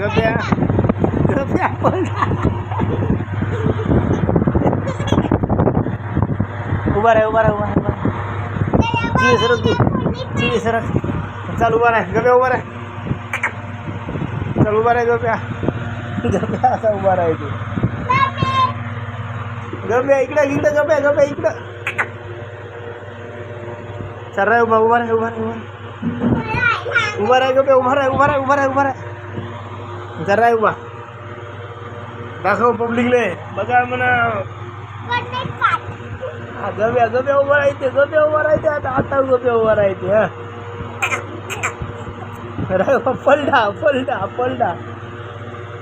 गप्या गप्या पलटा उभा राह उभा राह उभा राह उभा राह चिवे सरक तू चिवे सरक चाल उभा राह गप्या उभा राह चल उभा राह गप्या गप्या असा उभा राह तू गप्या इकडे इकडे गप्या गप्या इकडं चल राह उभा उभा राह उभा राह उभा राह उभा राह गप्या उभा राह उभा राह उभा राह उभा राह जरा आहे उभा दाखव पब्लिकले. बघा म्हणा. हा, गव्या गव्या उभा राहते गव्या उभा राहते. आता आता गव्या उभा राहते हा. राय पलटा पलटा पलटा.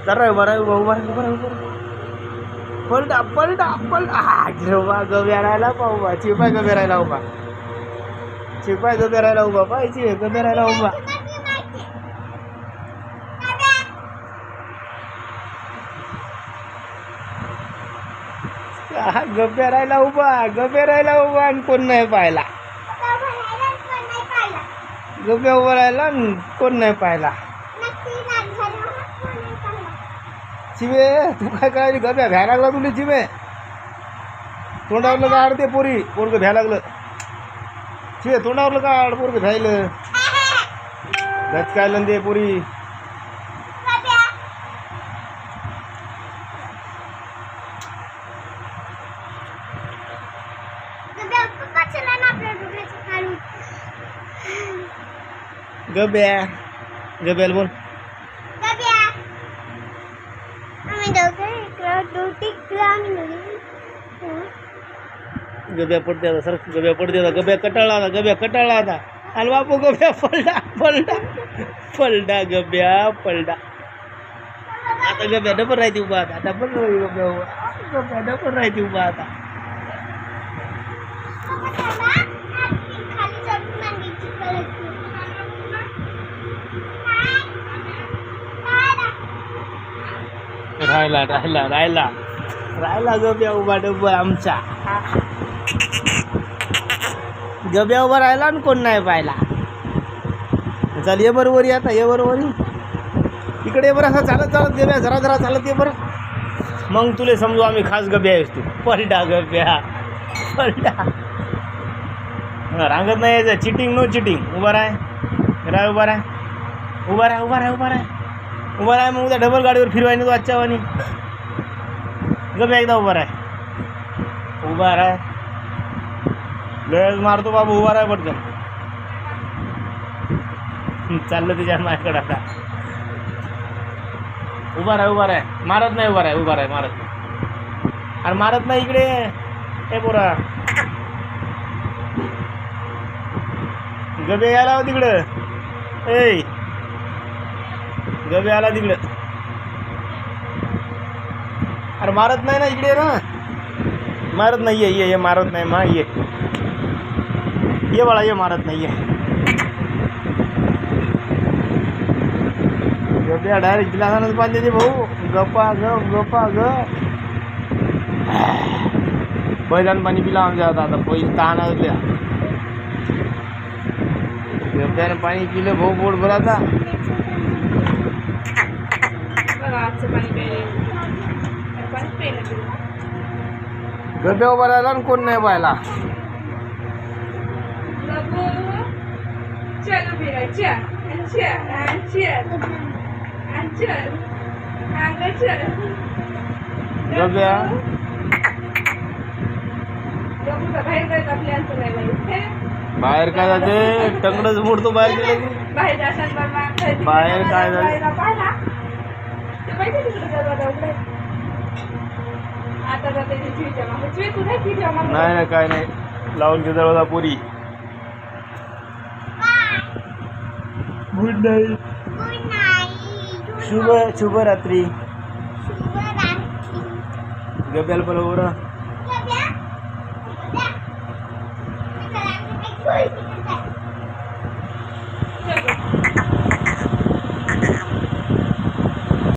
जरा उभा राह उभा उभा उभा उभा पलटा पलटा पलटा. हा रे गव्या राहिला पा उभा. चिपाय गव्या राहिला उभा. चिपाय गव्या राहिला उभा. पाहिजे गव्या राहिला उभा. हा गप्या राहिला उभा गप्या राहिला उभा आणि कोण नाही पाहिला गप्या उभा राहिला आणि कोण नाही पाहिला. चिवे तू काय करायची गप्या भ्या लागला तुला चिवे तोंडावरलं का आडते पोरी पोरग भ्या लागलं. चिवे तोंडावरलं का आड पोरग भ्यायलं. गचकायलं ते पोरी. गब्या. गब्याला बोल. गब्या. पडते आता सर. गब्या पडते आता. गब्या कटाळला आता गब्या कटाळला आता. आणि बापू गब्या पलटा पलटा पलटा गब्या पलटा आता गब्या डबल राहते उभा आता. डबल गब्या उभा गब्या डबल राहते उभा आता. राहिला राहिला राहिला. राहिला गब्या उभा डब्बा आमचा. गब्या उभा राहिला आणि कोण नाही पाहिला चल ये बरोबर ये आता ये बरोबर इकडे बरं असं चालत चालत गब्या जरा जरा चालत ये बरं. मग तुले समजू आम्ही खास गब्या आहेस तू. पलटा गब्या पलटा. रांगत नाही यायचं चिटिंग नो चिटिंग. उभा राह. राह उभा राह. उभा राह उभा राह उभा राह. उभा राह मग उद्या डबल गाडीवर फिरवाय तू आजच्या वाणी. गप्या एकदा उभा राह. उभा राह. लयच मारतो बाबू उभा राह पटकन. चाललं तिच्या माझ्याकडं आता. उभा राह उभा राह. मारत नाही उभा राह उभा राह मारत नाही. अरे मारत नाही इकडे. ए पोरा. गबे यायला तिकडं. ए गवी आला तिकडं. अरे मारत नाही ना इकडे ना. मारत नाही आहे ये ये मारत नाही मा ये. ये बाळा ये मारत नाही आहे गप्या डायरेक्ट गिलासानंच पाहिजे ते भाऊ. गप्पा ग गप्पा ग. पहिल्यानं पाणी पिला आमच्या आता आता पहिली तहान आल्या गप्यानं पाणी पिलं भाऊ पोट भराचा गप्या उभा राहिला आणि कोण नाही पाहिला चल उभी राह चल. चल आणि चल. आणि चल. अंग चल. गप्या गप्पू का बाहेर काय जाते? टंगडच मोडतो बाहेर बाहेर काय झालं? बाहेर पाहिला ते माहिती तिकडे दरवाजा उघडे? आता जाते ती चिवीच्या मागे चिवी तू नाही चिवीच्या मागे नाही नाही काय नाही. लावून घे दरवाजा पुरी. गुड नाईट शुभ शुभरात्री गप्याला पण बरं. Bye.